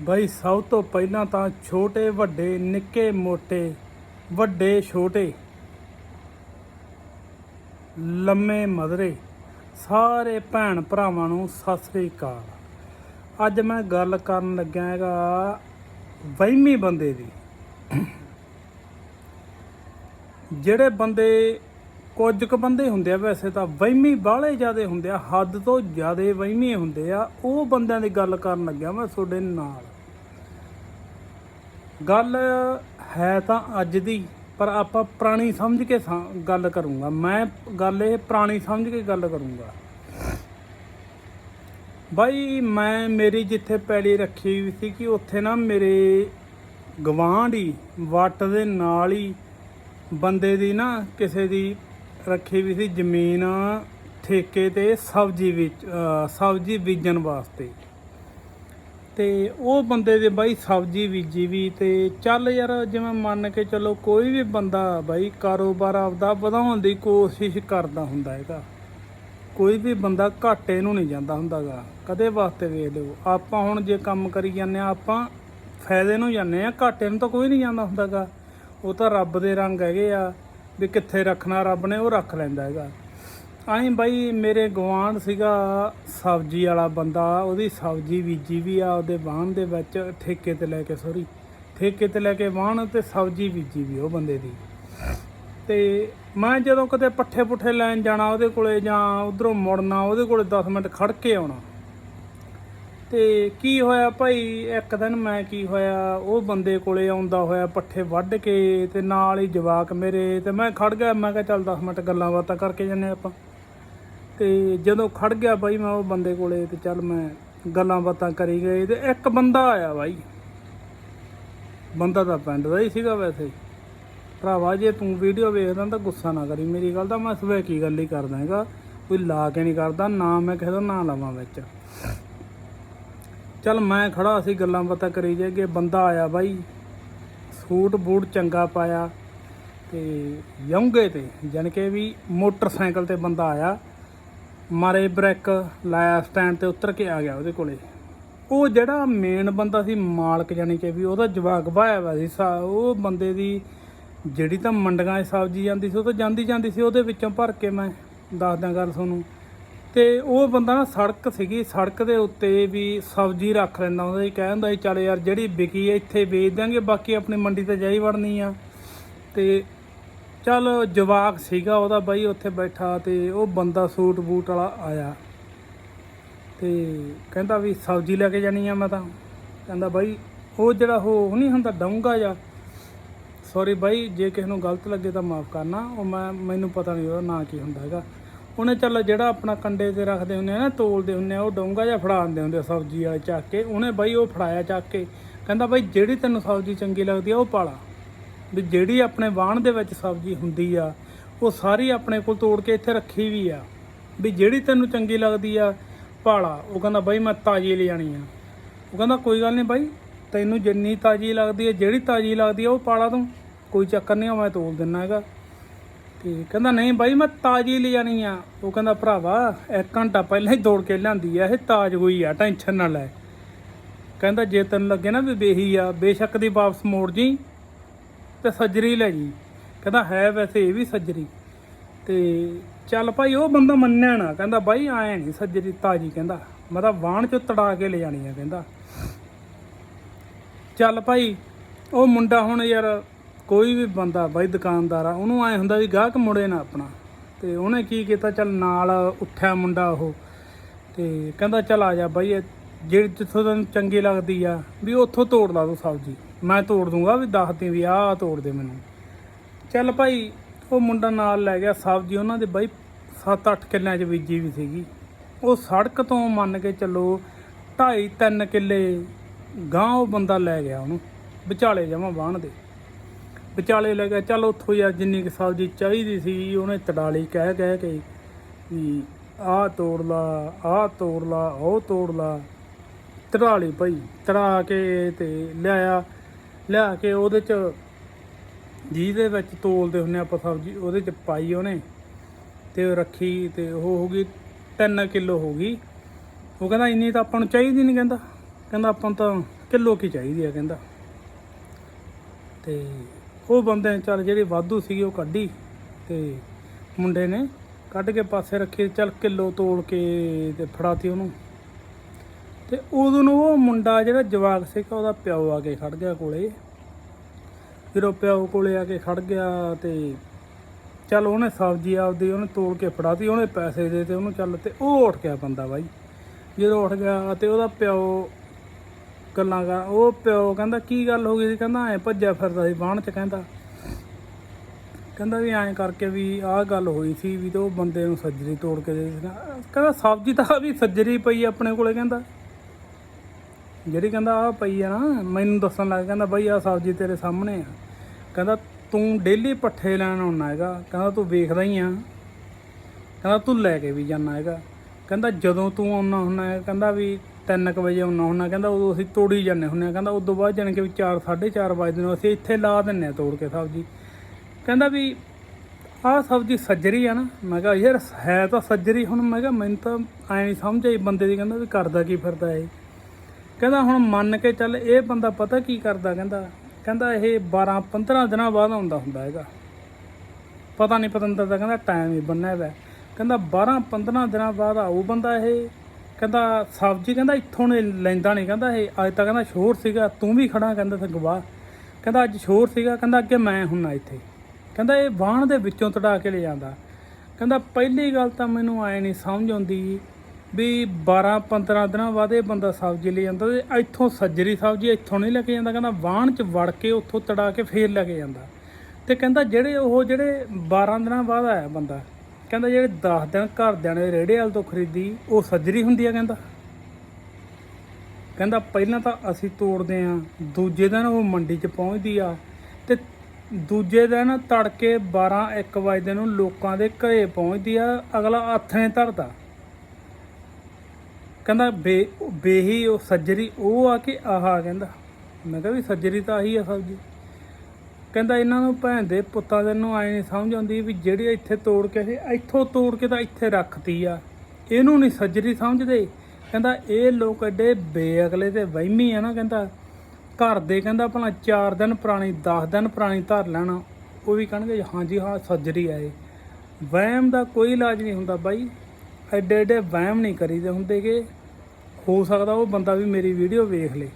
ਬਈ ਸਭ ਤੋਂ ਪਹਿਲਾਂ ਤਾਂ ਛੋਟੇ, ਵੱਡੇ, ਨਿੱਕੇ, ਮੋਟੇ, ਵੱਡੇ, ਛੋਟੇ, ਲੰਮੇ, ਮਧਰੇ, ਸਾਰੇ ਭੈਣ ਭਰਾਵਾਂ ਨੂੰ ਸਤਿ ਸ੍ਰੀ ਅਕਾਲ। ਅੱਜ ਮੈਂ ਗੱਲ ਕਰਨ ਲੱਗਿਆ ਹੈਗਾ ਵਹਿਮੀ ਬੰਦੇ ਦੀ। ਜਿਹੜੇ ਬੰਦੇ ਕੁਝ ਕੁ ਬੰਦੇ ਹੁੰਦੇ ਆ, ਵੈਸੇ ਤਾਂ ਵਹਿਮੀ ਬਾਹਲੇ ਜ਼ਿਆਦੇ ਹੁੰਦੇ ਆ, ਹੱਦ ਤੋਂ ਜ਼ਿਆਦੇ ਵਹਿਮੀ ਹੁੰਦੇ ਆ। ਉਹ ਬੰਦਿਆਂ ਦੀ ਗੱਲ ਕਰਨ ਲੱਗਿਆ ਮੈਂ ਤੁਹਾਡੇ ਨਾਲ। ਗੱਲ ਹੈ ਤਾਂ ਅੱਜ ਦੀ, ਪਰ ਆਪਾਂ ਪੁਰਾਣੀ ਸਮਝ ਕੇ ਗੱਲ ਕਰੂੰਗਾ। ਮੈਂ ਗੱਲ ਇਹ ਪੁਰਾਣੀ ਸਮਝ ਕੇ ਗੱਲ ਕਰੂੰਗਾ। ਬਾਈ, ਮੈਂ ਮੇਰੀ ਜਿੱਥੇ ਪੈਲੀ ਰੱਖੀ ਹੋਈ ਸੀ ਕਿ ਉੱਥੇ ਨਾ ਮੇਰੇ ਗਵਾਂਢੀ ਵੱਟ ਦੇ ਨਾਲ ਹੀ ਬੰਦੇ ਦੀ ਨਾ ਕਿਸੇ ਦੀ ਰੱਖੀ ਵੀ ਸੀ ਜ਼ਮੀਨ, ਠੇਕੇ ਤੇ ਸਬਜ਼ੀ ਵਿੱਚ ਸਬਜ਼ੀ ਬੀਜਣ ਵਾਸਤੇ। ਤੇ ਉਹ ਬੰਦੇ ਦੇ ਬਾਈ ਸਬਜ਼ੀ ਬੀਜੀ ਵੀ ਤੇ ਚੱਲ ਯਾਰ ਜਿਵੇਂ ਮੰਨ ਕੇ ਚੱਲੋ ਕੋਈ ਵੀ ਬੰਦਾ ਬਾਈ ਕਾਰੋਬਾਰ ਆਪਦਾ ਵਧਾਉਣ ਦੀ ਕੋਸ਼ਿਸ਼ ਕਰਦਾ ਹੁੰਦਾ ਹੈਗਾ। ਕੋਈ ਵੀ ਬੰਦਾ ਘਾਟੇ ਨੂੰ ਨਹੀਂ ਜਾਂਦਾ ਹੁੰਦਾਗਾ। ਕਦੇ ਵਾਸਤੇ ਵੇਖ ਲਿਓ, ਆਪਾਂ ਹੁਣ ਜੇ ਕੰਮ ਕਰੀ ਜਾਂਦੇ ਆ ਆਪਾਂ ਫਾਇਦੇ ਨੂੰ ਜਾਂਦੇ ਆ ਘਾਟੇ ਨੂੰ ਤਾਂ ਕੋਈ ਨਹੀਂ ਜਾਂਦਾ ਹੁੰਦਾਗਾ। ਉਹ ਤਾਂ ਰੱਬ ਦੇ ਰੰਗ ਹੈਗੇ ਆ। ਵੀ ਕਿੱਥੇ ਰੱਖਣਾ, ਰੱਬ ਨੇ ਉਹ ਰੱਖ ਲੈਂਦਾ ਹੈਗਾ। ਆਈ ਬਾਈ, ਮੇਰੇ ਗਵਾਂਢ ਸੀਗਾ ਸਬਜ਼ੀ ਵਾਲਾ ਬੰਦਾ, ਉਹਦੀ ਸਬਜ਼ੀ ਬੀਜੀ ਵੀ ਆ, ਉਹਦੇ ਵਾਹਣ ਦੇ ਵਿੱਚ ਠੇਕੇ ਤੇ ਲੈ ਕੇ ਸੋਰੀ ਠੇਕੇ ਤੇ ਲੈ ਕੇ ਵਾਹਣ ਤੇ ਸਬਜ਼ੀ ਬੀਜੀ ਵੀ ਉਹ ਬੰਦੇ ਦੀ। ਤੇ ਮੈਂ ਜਦੋਂ ਕਦੇ ਪੱਠੇ ਪੁੱਠੇ ਲੈਣ ਜਾਣਾ ਉਹਦੇ ਕੋਲੇ ਜਾਂ ਉਧਰੋਂ ਮੁੜਨਾ, ਉਹਦੇ ਕੋਲੇ 10 ਮਿੰਟ ਖੜ ਕੇ ਆਉਣਾ। ਤੇ ਕੀ ਹੋਇਆ ਭਾਈ? ਇੱਕ ਦਿਨ ਮੈਂ ਕੀ ਹੋਇਆ? ਉਹ ਬੰਦੇ ਕੋਲੇ ਆਉਂਦਾ ਹੋਇਆ ਪੱਠੇ ਵੱਢ ਕੇ ਤੇ ਨਾਲ ਹੀ ਜਵਾਕ ਮੇਰੇ ਤੇ ਮੈਂ ਖੜ ਗਿਆ। ਮੈਂ ਕਿਹਾ ਚੱਲ 10 ਮਿੰਟ ਗੱਲਾਂ ਬਾਤਾਂ ਕਰਕੇ ਜਾਂਦੇ ਆਪਾਂ। ਤੇ ਜਦੋਂ ਖੜ ਗਿਆ ਬਾਈ ਮੈਂ ਉਹ ਬੰਦੇ ਕੋਲੇ ਤੇ ਚੱਲ ਮੈਂ ਗੱਲਾਂ ਬਾਤਾਂ ਕਰੀ ਗਏ ਤੇ ਇੱਕ ਬੰਦਾ ਆਇਆ ਬਾਈ ਬੰਦਾ ਤਾਂ ਪਿੰਡ ਦਾ ਹੀ ਸੀਗਾ ਵੈਸੇ। ਭਰਾਵਾ, ਜੇ ਤੂੰ ਵੀਡੀਓ ਵੇਖਦਾ ਤਾਂ ਗੁੱਸਾ ਨਾ ਕਰੀ ਮੇਰੀ ਗੱਲ ਦਾ। ਮੈਂ ਸਵੇ ਕੀ ਗੱਲ ਹੀ ਕਰਦਾ ਹੈਗਾ? ਕੋਈ ਲਾ ਕੇ ਨਹੀਂ ਕਰਦਾ। ਨਾ ਮੈਂ ਕਿਸੇ ਦਾ ਨਾਂ ਲਾਵਾਂ ਵਿੱਚ। ਚੱਲ ਮੈਂ ਖੜਾ ਸੀ, ਗੱਲਾਂ ਬਾਤਾਂ ਕਰੀ ਜਾਗੇ ਬੰਦਾ ਆਇਆ ਬਾਈ। ਸੂਟ ਬੂਟ ਚੰਗਾ ਪਾਇਆ ਤੇ ਯੰਗੇ ਤੇ, ਜਾਣੀ ਕਿ ਵੀ ਮੋਟਰਸਾਈਕਲ ਤੇ ਬੰਦਾ ਆਇਆ। ਮਾਰੇ ਬ੍ਰੇਕ ਲਾਇਆ, ਸਟੈਂਡ ਤੇ ਉਤਰ ਕੇ ਆ ਗਿਆ ਉਹਦੇ ਕੋਲੇ। ਉਹ ਜਿਹੜਾ ਮੇਨ ਬੰਦਾ ਸੀ ਮਾਲਕ, ਜਾਣੀ ਕਿ ਵੀ ਉਹਦਾ ਜਵਾਕ ਭਾਇਆ ਵਾ ਸੀ, ਸਾ- ਉਹ ਬੰਦੇ ਦੀ ਜਿਹੜੀ ਤਾਂ ਮੰਡੀਆਂ 'ਚ ਸਬਜ਼ੀ ਜਾਂਦੀ ਸੀ, ਉਹ ਤਾਂ ਜਾਂਦੀ ਜਾਂਦੀ ਸੀ, ਉਹਦੇ ਵਿੱਚੋਂ ਭਰ ਕੇ ਮੈਂ ਦੱਸਦਾ ਗੱਲ ਤੁਹਾਨੂੰ। ਤੇ ਉਹ ਬੰਦਾ ਨਾ ਸੜਕ ਸੀਗੀ, ਸੜਕ ਦੇ ਉੱਤੇ ਵੀ ਸਬਜ਼ੀ ਰੱਖ ਲੈਂਦਾ ਹੁੰਦਾ ਸੀ ਕਹਿੰਦਾ ਸੀ, ਚੱਲ ਯਾਰ ਜਿਹੜੀ ਵਿਕੀ ਹੈ ਇੱਥੇ ਵੇਚ ਦਾਂਗੇ ਬਾਕੀ ਆਪਣੀ ਮੰਡੀ ਤੇ ਜਾਈ ਵੜਨੀ ਆ। ਤੇ ਚੱਲ ਜਵਾਕ ਸੀਗਾ ਉਹਦਾ ਬਾਈ, ਉੱਥੇ ਬੈਠਾ ਤੇ ਉਹ ਬੰਦਾ ਸੂਟ ਬੂਟ ਵਾਲਾ ਆਇਆ ਤੇ ਕਹਿੰਦਾ ਵੀ ਸਬਜ਼ੀ ਲੈ ਕੇ ਜਾਣੀ ਆ ਮੈਂ ਤਾਂ। ਕਹਿੰਦਾ ਬਾਈ, ਉਹ ਜਿਹੜਾ ਉਹ ਨਹੀਂ ਹੁੰਦਾ, ਡੌਂਗਾ ਜਾਂ ਸੌਰੀ ਬਾਈ, ਜੇ ਕਿਸੇ ਨੂੰ ਗਲਤ ਲੱਗੇ ਤਾਂ ਮਾਫ ਕਰਨਾ, ਉਹ ਮੈਂ, ਮੈਨੂੰ ਪਤਾ ਨਹੀਂ ਉਹਦਾ ਨਾਂ ਕੀ ਹੁੰਦਾ ਹੈਗਾ। ਉਹਨੇ ਚੱਲ ਜਿਹੜਾ ਆਪਣਾ ਕੰਡੇ ਤੇ ਰੱਖਦੇ ਹੁੰਦੇ ਆ ਨਾ, ਤੋਲਦੇ ਹੁੰਦੇ ਆ, ਉਹ ਡੋਂਗਾ ਜਿਹਾ ਫੜਾ ਦਿੰਦੇ ਹੁੰਦੇ ਆ ਸਬਜ਼ੀ ਵਾਲੇ ਚੱਕ ਕੇ। ਉਹਨੇ ਬਾਈ ਉਹ ਫੜਾਇਆ ਚੱਕ ਕੇ। ਕਹਿੰਦਾ ਬਾਈ ਜਿਹੜੀ ਤੈਨੂੰ ਸਬਜ਼ੀ ਚੰਗੀ ਲੱਗਦੀ ਆ, ਉਹ ਪਾਲਾ। ਵੀ ਜਿਹੜੀ ਆਪਣੇ ਵਾਹਣ ਦੇ ਵਿੱਚ ਸਬਜ਼ੀ ਹੁੰਦੀ ਆ, ਉਹ ਸਾਰੀ ਆਪਣੇ ਕੋਲ ਤੋੜ ਕੇ ਇੱਥੇ ਰੱਖੀ ਵੀ ਆ। ਵੀ ਜਿਹੜੀ ਤੈਨੂੰ ਚੰਗੀ ਲੱਗਦੀ ਆ, ਪਾਲਾ। ਉਹ ਕਹਿੰਦਾ ਬਾਈ ਮੈਂ ਤਾਜ਼ੀ ਲੈ ਆ। ਉਹ ਕਹਿੰਦਾ ਕੋਈ ਗੱਲ ਨਹੀਂ ਬਾਈ, ਤੈਨੂੰ ਜਿੰਨੀ ਤਾਜ਼ੀ ਲੱਗਦੀ ਹੈ ਜਿਹੜੀ ਤਾਜ਼ੀ ਲੱਗਦੀ ਹੈ ਉਹ ਪਾਲਾ ਤੂੰ। ਕੋਈ ਚੱਕਰ ਨਹੀਂ ਮੈਂ ਤੋਲ ਦਿੰਨਾ ਹੈਗਾ। ਤੇ ਕਹਿੰਦਾ, ਨਹੀਂ ਬਾਈ, ਮੈਂ ਤਾਜ਼ੀ ਲੈ ਆ। ਉਹ ਕਹਿੰਦਾ, ਭਰਾਵਾ, ਇੱਕ ਘੰਟਾ ਪਹਿਲਾਂ ਹੀ ਦੌੜ ਕੇ ਲਿਆਂਦੀ ਆ, ਇਹ ਤਾਜ਼ ਹੋਈ ਆ, ਟੈਨਸ਼ਨ ਨਾ ਲੈ। ਕਹਿੰਦਾ, ਜੇ ਤੈਨੂੰ ਲੱਗੇ ਨਾ ਵੀ ਬੇਹੀ ਆ, ਬੇਸ਼ੱਕ ਦੀ ਵਾਪਸ ਮੋੜ ਜੀ ਤੇ ਸੱਜਰੀ ਲੈ ਜੀ। ਕਹਿੰਦਾ, ਹੈ ਵੈਸੇ ਇਹ ਵੀ ਸੱਜਰੀ। ਤੇ ਚੱਲ ਭਾਈ, ਉਹ ਬੰਦਾ ਮੰਨਿਆ ਨਾ, ਕਹਿੰਦਾ, ਬਾਈ, ਆਏ ਨਹੀਂ ਸੱਜਰੀ, ਤਾਜੀ, ਕਹਿੰਦਾ। ਮੈਂ ਤਾਂ ਵਾਣ ਚੋਂ ਤੜਾ ਕੇ ਲੈ ਜਾਣੀ ਆ, ਕਹਿੰਦਾ। ਚੱਲ ਭਾਈ, ਉਹ ਮੁੰਡਾ ਹੁਣ ਯਾਰ ਕੋਈ ਵੀ ਬੰਦਾ ਬਾਈ ਦੁਕਾਨਦਾਰ ਆ, ਉਹਨੂੰ ਐ ਹੁੰਦਾ ਵੀ ਗਾਹਕ ਮੁੜੇ ਨਾ ਆਪਣਾ। ਤੇ ਉਹਨੇ ਕੀ ਕੀਤਾ, ਚੱਲ ਨਾਲ ਉੱਠਿਆ ਮੁੰਡਾ ਉਹ। ਤੇ ਕਹਿੰਦਾ, ਚੱਲ ਆ ਜਾ ਬਾਈ, ਇਹ ਜਿਹੜੀ ਜਿੱਥੋਂ ਤੈਨੂੰ ਚੰਗੀ ਲੱਗਦੀ ਆ, ਵੀ ਉੱਥੋਂ ਤੋੜ ਲਾ ਤੂੰ ਸਬਜ਼ੀ। ਮੈਂ ਤੋੜ ਦੂੰਗਾ ਵੀ ਦੱਸ ਦੇ ਵੀ ਆਹ ਤੋੜ ਦੇ ਮੈਨੂੰ। ਚੱਲ ਭਾਈ, ਉਹ ਮੁੰਡਾ ਨਾਲ ਲੈ ਗਿਆ ਸਬਜ਼ੀ, ਉਹਨਾਂ ਦੇ ਬਾਈ 7-8 ਕਿੱਲਿਆਂ 'ਚ ਬੀਜੀ ਵੀ ਸੀਗੀ। ਉਹ ਸੜਕ ਤੋਂ ਮੰਨ ਕੇ ਚੱਲੋ 2.5-3 ਕਿੱਲੇ ਗਾਂ ਉਹ ਬੰਦਾ ਲੈ ਗਿਆ ਉਹਨੂੰ, ਵਿਚਾਲੇ ਜਮਾ ਬਾਣ ਦੇ। ਵਿਚਾਲੇ ਲੈ ਗਿਆ, ਚੱਲ ਉੱਥੋਂ ਯਾਰ ਜਿੰਨੀ ਕੁ ਸਬਜ਼ੀ ਚਾਹੀਦੀ ਸੀ, ਉਹਨੇ ਤੜਾਲੀ ਕਹਿ ਕਹਿ ਕੇ ਵੀ ਆਹ ਤੋੜ ਲਾ, ਆਹ ਤੋੜ ਲਾ, ਉਹ ਤੋੜ ਲਾ। ਤੜਾਲੀ ਭਾਈ, ਤੜਾ ਕੇ ਤੇ ਲਿਆਇਆ। ਲਿਆ ਕੇ ਉਹਦੇ ਚ, ਜਿਹਦੇ ਵਿੱਚ ਤੋਲਦੇ ਹੁੰਨੇ ਆਪਾਂ ਸਬਜ਼ੀ, ਉਹਦੇ ਚ ਪਾਈ ਉਹਨੇ। ਤੇ ਰੱਖੀ ਤੇ ਉਹ ਹੋ ਗਈ 3 ਕਿਲੋ ਹੋ ਗਈ। ਉਹ ਕਹਿੰਦਾ, ਇੰਨੀ ਤਾਂ ਆਪਾਂ ਨੂੰ ਚਾਹੀਦੀ ਨਹੀਂ ਕਹਿੰਦਾ। ਕਹਿੰਦਾ, ਆਪਾਂ ਨੂੰ ਤਾਂ ਕਿਲੋ ਕੀ ਚਾਹੀਦੀ ਆ ਕਹਿੰਦਾ। ਤੇ ਉਹ ਬੰਦੇ ਨੇ ਚੱਲ ਜਿਹੜੀ ਵਾਧੂ ਸੀਗੀ ਉਹ ਕੱਢੀ ਤੇ ਮੁੰਡੇ ਨੇ ਕੱਢ ਕੇ ਪਾਸੇ ਰੱਖੀ, ਚੱਲ ਕਿਲੋ ਤੋਲ ਕੇ ਤੇ ਫੜਾਤੀ ਉਹਨੂੰ। ਤੇ ਉਦੋਂ ਨੂੰ ਉਹ ਮੁੰਡਾ ਜਿਹੜਾ ਜਵਾਕ ਸੀਗਾ, ਉਹਦਾ ਪਿਓ ਆ ਕੇ ਖੜ ਗਿਆ ਕੋਲੇ। ਜਦੋਂ ਪਿਓ ਕੋਲੇ ਆ ਕੇ ਖੜ ਗਿਆ ਤੇ ਚੱਲ ਉਹਨੇ ਸਬਜ਼ੀ ਆਪਦੀ ਉਹਨੇ ਤੋੜ ਕੇ ਫੜਾਤੀ, ਉਹਨੇ ਪੈਸੇ ਦੇ ਤੇ ਉਹਨੂੰ ਚੱਲ ਤੇ ਉਹ ਉੱਠ ਗਿਆ ਬੰਦਾ ਬਾਈ। ਜਦੋਂ ਉੱਠ ਗਿਆ ਤੇ ਉਹਦਾ ਪਿਓ ਗੱਲਾਂ ਕਰ ਉਹ ਪਿਓ ਕਹਿੰਦਾ, ਕੀ ਗੱਲ ਹੋ ਗਈ ਸੀ? ਕਹਿੰਦਾ, ਐ ਭੱਜਿਆ ਫਿਰਦਾ ਸੀ ਬਾਣ ਚ, ਕਹਿੰਦਾ। ਕਹਿੰਦਾ ਵੀ ਐਂ ਕਰਕੇ ਵੀ ਆਹ ਗੱਲ ਹੋਈ ਸੀ ਵੀ ਤੇ ਉਹ ਬੰਦੇ ਨੂੰ ਸੱਜਰੀ ਤੋੜ ਕੇ ਦੇ ਕਹਿੰਦਾ, ਸਬਜ਼ੀ ਤਾਂ ਵੀ ਸੱਜਰੀ ਪਈ ਆਪਣੇ ਕੋਲੇ, ਕਹਿੰਦਾ। ਜਿਹੜੀ ਕਹਿੰਦਾ ਆ ਪਈ ਆ ਨਾ, ਮੈਨੂੰ ਦੱਸਣ ਲੱਗ ਕਹਿੰਦਾ, ਬਈ ਆ ਸਬਜ਼ੀ ਤੇਰੇ ਸਾਹਮਣੇ ਆ। ਕਹਿੰਦਾ, ਤੂੰ ਡੇਲੀ ਪੱਠੇ ਲੈਣ ਆਉਣਾ ਹੈਗਾ, ਕਹਿੰਦਾ, ਤੂੰ ਵੇਖਦਾ ਹੀ ਆ। ਕਹਿੰਦਾ, ਤੂੰ ਲੈ ਕੇ ਵੀ ਜਾਣਾ ਹੈਗਾ। ਕਹਿੰਦਾ, ਜਦੋਂ ਤੂੰ ਆਉਣਾ ਹੁੰਦਾ ਹੈ ਕਹਿੰਦਾ ਵੀ 3:00 ਵਜੇ ਆਉਣਾ ਹੁੰਦਾ, ਕਹਿੰਦਾ ਉਦੋਂ ਅਸੀਂ ਤੋੜੀ ਜਾਂਦੇ ਹੁੰਦੇ ਆ ਕਹਿੰਦਾ ਉਦੋਂ ਬਾਅਦ ਜਾਣ ਕੇ ਵੀ 4 4:30 ਵਜੇ ਨੂੰ, ਅਸੀਂ ਇੱਥੇ ਲਾ ਦਿੰਨੇ ਆ ਤੋੜ ਕੇ ਸਬਜ਼ੀ। ਕਹਿੰਦਾ ਵੀ ਆਹ ਸਬਜ਼ੀ ਸੱਜਰੀ ਆ ਨਾ। ਮੈਂ ਕਿਹਾ ਯਾਰ ਹੈ ਤਾਂ ਸੱਜਰੀ, ਹੁਣ ਮੈਂ ਕਿਹਾ ਮੈਨੂੰ ਤਾਂ ਐ ਨਹੀਂ ਸਮਝ ਆਈ ਬੰਦੇ ਦੀ, ਕਹਿੰਦਾ ਵੀ ਕਰਦਾ ਕੀ ਫਿਰਦਾ ਇਹ। ਕਹਿੰਦਾ ਹੁਣ ਮੰਨ ਕੇ ਚੱਲ ਇਹ ਬੰਦਾ ਪਤਾ ਕੀ ਕਰਦਾ, ਕਹਿੰਦਾ ਕਹਿੰਦਾ ਇਹ 12 15 ਦਿਨਾਂ ਬਾਅਦ ਆਉਂਦਾ ਹੁੰਦਾ ਹੈਗਾ। ਪਤਾ ਨਹੀਂ ਪਤੰਦਰ ਦਾ ਕਹਿੰਦਾ ਟਾਈਮ ਹੀ ਬੰਨਿਆ ਹੋਇਆ ਕਹਿੰਦਾ 12 15 ਦਿਨਾਂ ਬਾਅਦ ਆਊ ਬੰਦਾ ਇਹ। ਕਹਿੰਦਾ, ਸਬਜ਼ੀ ਕਹਿੰਦਾ ਇੱਥੋਂ ਨੇ ਲੈਂਦਾ ਨਹੀਂ ਕਹਿੰਦਾ ਇਹ ਅੱਜ ਤਾਂ ਕਹਿੰਦਾ ਸ਼ੋਰ ਸੀਗਾ, ਤੂੰ ਵੀ ਖੜਾ, ਕਹਿੰਦਾ ਤੇ ਗਵਾਹ। ਕਹਿੰਦਾ ਅੱਜ ਸ਼ੋਰ ਸੀਗਾ, ਕਹਿੰਦਾ ਅੱਗੇ ਮੈਂ ਹੁੰਨਾ ਇੱਥੇ। ਕਹਿੰਦਾ ਇਹ ਬਾਣ ਦੇ ਵਿੱਚੋਂ ਤੜਾ ਕੇ ਲੈ ਜਾਂਦਾ। ਕਹਿੰਦਾ ਪਹਿਲੀ ਗੱਲ ਤਾਂ ਮੈਨੂੰ ਆਏ ਨਹੀਂ ਸਮਝ ਆਉਂਦੀ ਵੀ 12 15 ਦਿਨਾਂ ਬਾਅਦ ਇਹ ਬੰਦਾ ਸਬਜ਼ੀ ਲੈ ਜਾਂਦਾ ਤੇ ਇੱਥੋਂ ਸੱਜਰੀ ਸਬਜ਼ੀ ਇੱਥੋਂ ਨਹੀਂ ਲੈ ਕੇ ਜਾਂਦਾ, ਕਹਿੰਦਾ ਬਾਣ ਚ ਵੜ ਕੇ ਉੱਥੋਂ ਤੜਾ ਕੇ ਫੇਰ ਲੈ ਕੇ ਜਾਂਦਾ। ਤੇ ਕਹਿੰਦਾ ਜਿਹੜੇ ਉਹ ਜਿਹੜੇ 12 ਦਿਨਾਂ ਬਾਅਦ ਆਇਆ ਬੰਦਾ ਕਹਿੰਦਾ ਜਿਹੜੇ 10 ਦਿਨ ਘਰਦਿਆਂ ਨੇ ਰੇੜੇ ਵਾਲ ਤੋਂ ਖਰੀਦੀ, ਉਹ ਸੱਜਰੀ ਹੁੰਦੀ ਆ ਕਹਿੰਦਾ। ਕਹਿੰਦਾ ਪਹਿਲਾਂ ਤਾਂ ਅਸੀਂ ਤੋੜਦੇ ਆ, ਦੂਜੇ ਦਿਨ ਉਹ ਮੰਡੀ 'ਚ ਪਹੁੰਚਦੀ ਆ ਤੇ ਦੂਜੇ ਦਿਨ ਤੜਕੇ 12 1 ਵਜੇ ਨੂੰ ਲੋਕਾਂ ਦੇ ਘਰੇ ਪਹੁੰਚਦੀ ਆ, ਅਗਲਾ ਹੱਥਾਂ ਧਰਦਾ ਕਹਿੰਦਾ ਬੇ, ਬੇਹੀ ਉਹ ਸੱਜਰੀ, ਉਹ ਆ ਕੇ ਆਹਾ ਕਹਿੰਦਾ। ਮੈਂ ਕਿਹਾ ਵੀ ਸੱਜਰੀ ਤਾਂ ਆਹੀ ਆ ਸਬਜੀ। ਕਹਿੰਦਾ ਇਹਨਾਂ ਨੂੰ ਭੈਣ ਦੇ ਪੁੱਤਾਂ ਦੇ ਨੂੰ ਆਏ ਨਹੀਂ ਸਮਝ ਆਉਂਦੀ ਵੀ ਜਿਹੜੀ ਇੱਥੇ ਤੋੜ ਕੇ ਇਹ ਇੱਥੋਂ ਤੋੜ ਕੇ ਤਾਂ ਇੱਥੇ ਰੱਖਤੀ ਆ। ਇਹਨੂੰ ਨਹੀਂ ਸੱਜਰੀ ਸਮਝਦੇ। ਕਹਿੰਦਾ ਇਹ ਲੋਕ ਐਡੇ ਬੇਅਕਲੇ ਤੇ ਵਹਿਮੀ ਆ ਨਾ ਕਹਿੰਦਾ। ਘਰ ਦੇ ਕਹਿੰਦਾ ਭਲਾ 4 ਦਿਨ ਪੁਰਾਣੀ 10 ਦਿਨ ਪੁਰਾਣੀ ਧਰ ਲੈਣਾ। ਉਹ ਵੀ ਕਹਿਣਗੇ ਹਾਂਜੀ, ਹਾਂ, ਸੱਜਰੀ ਆ ਇਹ। ਵਹਿਮ ਦਾ ਕੋਈ ਇਲਾਜ ਨਹੀਂ ਹੁੰਦਾ ਬਾਈ। ਐਡੇ ਐਡੇ ਵਹਿਮ ਨਹੀਂ ਕਰੀਦੇ ਹੁੰਦੇ ਕਿ ਹੋ ਸਕਦਾ ਉਹ ਬੰਦਾ ਵੀ ਮੇਰੀ ਵੀਡੀਓ ਵੇਖ ਲੇ।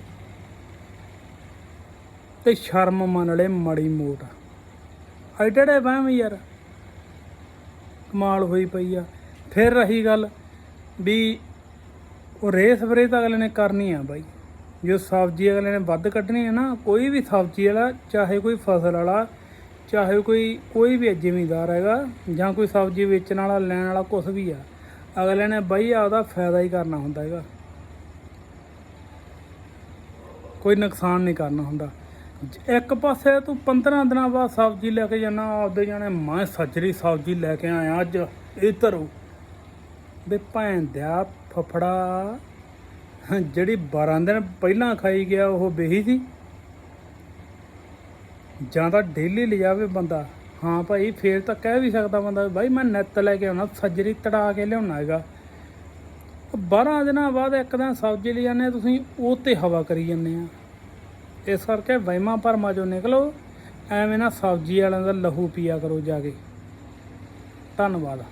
ਤੇ ਸ਼ਰਮ ਮੰਨ ਲੈ ਮੜੀ ਮੋਟ। ਐਡੇ ਐਡੇ ਵਹਿਮ ਯਾਰ। ਕਮਾਲ ਹੋਈ ਪਈ ਆ। ਫਿਰ ਰਹੀ ਗੱਲ ਵੀ ਉਹ ਰੇਸ ਸਪਰੇ ਤਾਂ ਅਗਲੇ ਨੇ ਕਰਨੀ ਆ ਬਾਈ। ਜੋ ਸਬਜ਼ੀ ਅਗਲੇ ਨੇ ਵੱਧ ਕੱਢਣੀ ਹੈ ਨਾ, ਕੋਈ ਵੀ ਸਬਜ਼ੀ ਵਾਲਾ, ਚਾਹੇ ਕੋਈ ਫਸਲ ਵਾਲਾ, ਚਾਹੇ ਕੋਈ ਕੋਈ ਵੀ ਜ਼ਿਮੀਂਦਾਰ ਹੈਗਾ, ਜਾਂ ਕੋਈ ਸਬਜ਼ੀ ਵੇਚਣ ਵਾਲਾ, ਲੈਣ ਵਾਲਾ ਕੁਝ ਵੀ ਆ, ਅਗਲੇ ਨੇ ਬਾਈ ਆਪਦਾ ਫਾਇਦਾ ਹੀ ਕਰਨਾ ਹੁੰਦਾ ਹੈਗਾ। ਕੋਈ ਨੁਕਸਾਨ ਨਹੀਂ ਕਰਨਾ ਹੁੰਦਾ। ਇੱਕ ਪਾਸੇ ਤੂੰ 15 ਦਿਨਾਂ ਬਾਅਦ ਸਬਜ਼ੀ ਲੈ ਕੇ ਜਾਣਾ ਆਪਦੇ ਜਾਣੇ ਮੈਂ ਸੱਜਰੀ ਸਬਜ਼ੀ ਲੈ ਕੇ ਆਇਆ ਅੱਜ ਇਹ ਧਰੋ ਬੇ ਭੈਣ ਦਿਆ ਫਫੜਾ ਜਿਹੜੀ 12 ਦਿਨ ਪਹਿਲਾਂ ਖਾਈ ਗਿਆ, ਉਹ ਬੇਹੀ ਸੀ। ਜਾਂ ਤਾਂ ਡੇਲੀ ਲਿਜਾਵੇ ਬੰਦਾ। ਹਾਂ ਭਾਈ, ਫੇਰ ਤਾਂ ਕਹਿ ਵੀ ਸਕਦਾ ਬੰਦਾ ਵੀ, ਭਾਈ ਮੈਂ ਨਿੱਤ ਲੈ ਕੇ ਆਉਣਾ ਸੱਜਰੀ ਤੜਾ ਕੇ ਲਿਆਉਣਾ ਹੈਗਾ। ਉਹ 12 ਦਿਨਾਂ ਬਾਅਦ ਇੱਕ ਦਿਨ ਸਬਜ਼ੀ ਲੈ ਜਾਂਦੇ ਤੁਸੀਂ ਉਹ ਤੇ ਹਵਾ ਕਰੀ ਜਾਂਦੇ ਆ। ਇਸ ਕਰਕੇ ਵਹਿਮਾਂ ਭਰਮਾਂ ਚੋਂ ਨਿਕਲੋ, ਐਵੇਂ ਨਾ ਸਬਜ਼ੀ ਵਾਲਿਆਂ ਦਾ ਲਹੂ ਪੀਆ ਕਰੋ ਜਾ ਕੇ। ਧੰਨਵਾਦ।